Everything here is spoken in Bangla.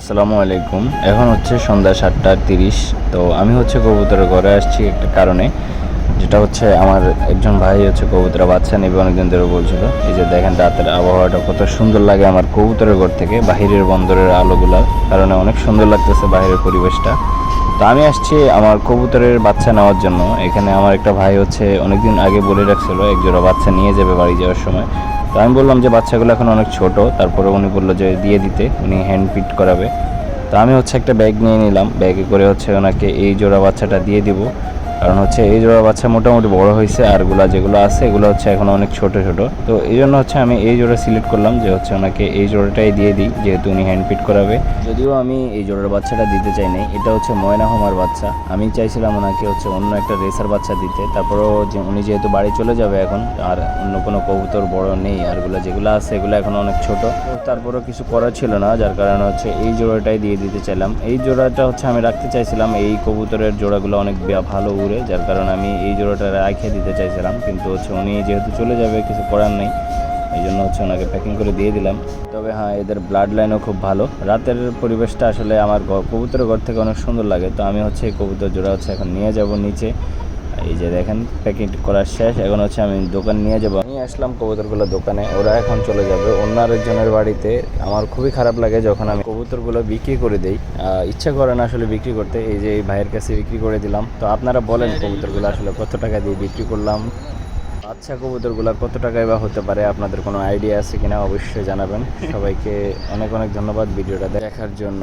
আসসালামু আলাইকুম। এখন হচ্ছে সন্ধ্যা সাতটা তিরিশ। তো আমি হচ্ছে কবুতরের ঘরে আসছি একটা কারণে। যেটা হচ্ছে আমার একজন ভাই হচ্ছে কবুতরের বাচ্চা নেবে অনেকদিন ধরে বলছিল, এই যে দেখেন রাতের আবহাওয়াটা কত সুন্দর লাগে আমার কবুতরের ঘর থেকে, বাহিরের বন্দরের আলোগুলা, কারণে অনেক সুন্দর লাগতেছে বাইরের পরিবেশটা। তো আমি আসছি আমার কবুতরের বাচ্চা নেওয়ার জন্য। এখানে আমার একটা ভাই হচ্ছে অনেকদিন আগে বলে রাখছিল, একজোড়া বাচ্চা নিয়ে যাবে বাড়ি যাওয়ার সময়। তো আমি বললাম যে বাচ্চাগুলো এখন অনেক ছোট, তারপরে উনি বলল যে দিয়ে দিতে, উনি হ্যান্ড পিট করাবে। তো আমি হচ্ছে একটা ব্যাগ নিয়ে নিলাম ব্যাগে করে হচ্ছে ওনাকে এই জোড়া বাচ্চাটা দিয়ে দিব। কারণ হচ্ছে এই জোড়া বাচ্চা মোটামুটি বড় হয়েছে আরগুলা যেগুলো আছে, এগুলো হচ্ছে এখন অনেক ছোট ছোট। তো এই জন্য হচ্ছে আমি এই জোড়া সিলেক্ট করলাম যে হচ্ছে ওনাকে এই জোড়াটাই দিয়ে দিই, যেহেতু উনি হ্যান্ড পিট করাবে। যদিও আমি এই জোড়ার বাচ্চাটা দিতে চাই নাই, এটা হচ্ছে ময়না হোমার বাচ্চা। আমি চাইছিলাম ওনাকে হচ্ছে অন্য একটা রেসার বাচ্চা দিতে, তারপরেও যে উনি যেহেতু বাড়ি চলে যাবে এখন, আর অন্য কোনো কবুতর বড় নেই আরগুলো যেগুলো আছে, এগুলো এখন অনেক ছোট। তারপরেও কিছু করার ছিল না, যার কারণে হচ্ছে এই জোড়াটাই দিয়ে দিতে চাইলাম। এই জোড়াটা হচ্ছে আমি রাখতে চাইছিলাম, এই কবুতরের জোড়াগুলো অনেক ভালো উড়ে যার কারণে আমি এই জোড়াটা রাখিয়ে দিতে চাইছিলাম। কিন্তু হচ্ছে উনি যেহেতু চলে যাবে, কিছু করার নেই, এই জন্য হচ্ছে ওনাকে প্যাকিং করে দিয়ে দিলাম। তবে হ্যাঁ এদের ব্লাড লাইনও খুব ভালো। রাতের পরিবেশটা আসলে আমার কবুতরের ঘর থেকে অনেক সুন্দর লাগে। তো আমি হচ্ছে এই কবুতর জোড়া হচ্ছে এখন নিয়ে যাব নিচে। এই যে দেখেন প্যাকিং করা শেষ। এখন হচ্ছে আমি দোকান নিয়ে যাব। আমি আসলাম কবুতরগুলো দোকানে। ওরা এখন চলে যাবে। অন্য আরেকজনের বাড়িতে আমার খুবই খারাপ লাগে যখন আমি কবুতরগুলো বিক্রি করে দেই। ইচ্ছা করে না আসলে বিক্রি করতে। এই যে এই ভাইয়ের কাছে বিক্রি করে দিলাম। তো আপনারা বলেন কবুতরগুলো আসলে কত টাকা দিয়ে বিক্রি করলাম। আচ্ছা কবুতরগুলো কত টাকায় বা হতে পারে আপনাদের কোনো আইডিয়া আছে কিনা অবশ্যই জানাবেন। সবাইকে অনেক অনেক ধন্যবাদ ভিডিওটা দেখার জন্য।